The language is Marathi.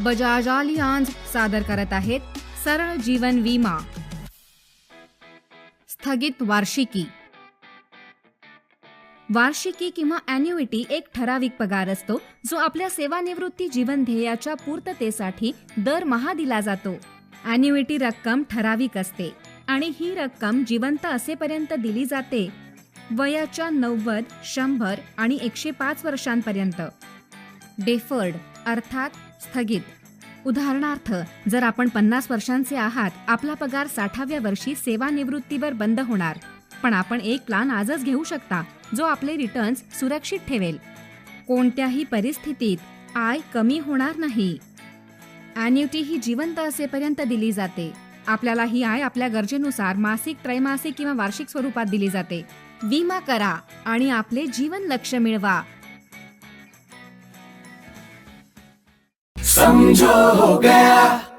बजाज आलियांज सादर करत आहेत सरळ जीवन विमा. स्थगित वार्षिकी. वार्षिकी किंवा अॅन्युइटी एक ठराविक पगार असतो जो आपल्या सेवानिवृत्ती जीवन ध्येयाच्या पूर्ततेसाठी दरमहा दिला जातो. अॅन्युइटी रक्कम ठराविक असते आणि ही रक्कम जिवंत असेपर्यंत दिली जाते. वयाच्या नव्वद शंभर आणि एकशे पाच वर्षांपर्यंत. डेफर्ड अर्थात स्थगित. उदाहरणार्थ जर आपण पन्नास वर्षांचे आहात आपला पगार साठाव्या वर्षी सेवानिवृत्तीवर बंद होणार. पण आपण एक प्लान आजच घेऊ शकता जो आपले रिटर्न्स सुरक्षित ठेवेल. कोणत्याही परिस्थितीत आय कमी होणार नाही. अॅन्युटी ही जिवंत असेपर्यंत दिली जाते. आपल्याला ही आय आपल्या गरजेनुसार मासिक त्रैमासिक किंवा वार्षिक स्वरूपात दिली जाते. विमा करा आणि आपले जीवन लक्ष मिळवा. समझो हो गया।